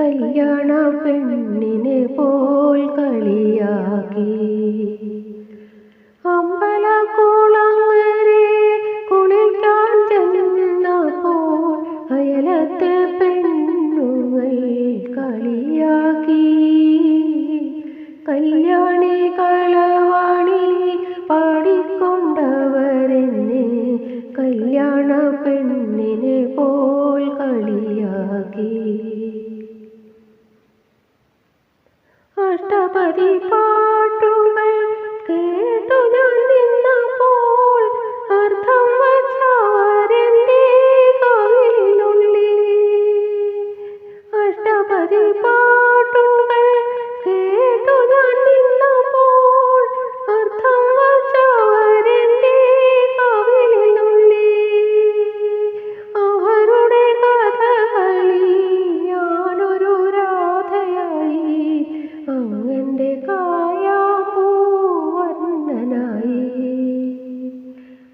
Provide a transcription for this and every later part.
കല്യാണ പെണ്ണിനെ പോൽ കളിയാക്കി. അമ്പലക്കുളങ്ങരെ കുളിക്കാൻ പോൽ അയലത്തെ പെണ്ണുങ്ങൾ കളിയാക്കി. കല്യാണി பதி பா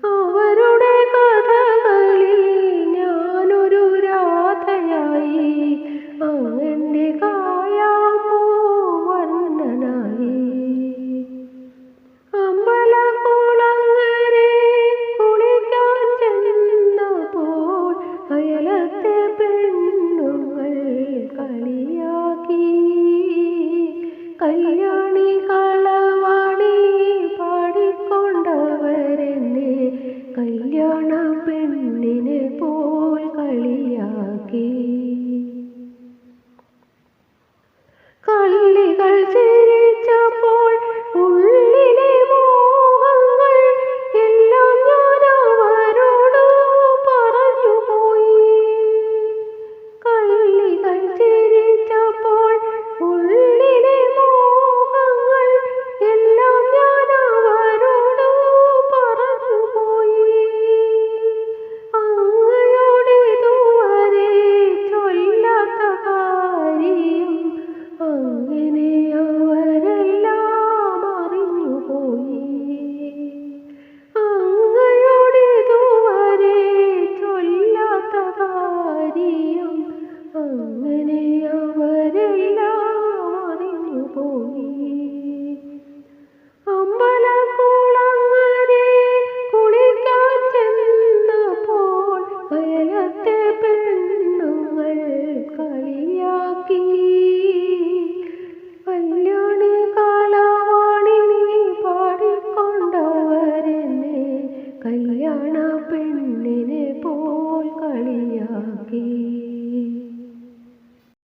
അവരുടെ കഥകളിൽ ഞാനൊരു രാധയായി. അങ്ങന്റെ കായാപൂവർണനായി അമ്പലക്കുളങ്ങരെ കുളിക്കാൻ ചെന്നപ്പോൾ അയലത്തെ പെണ്ണുങ്ങൾ കളിയാക്കി. കല്യാണി കള അവരെന്നെ കല്യാണം കല്യാണ പെണ്ണിനെ പോൽ കളിയാക്കി.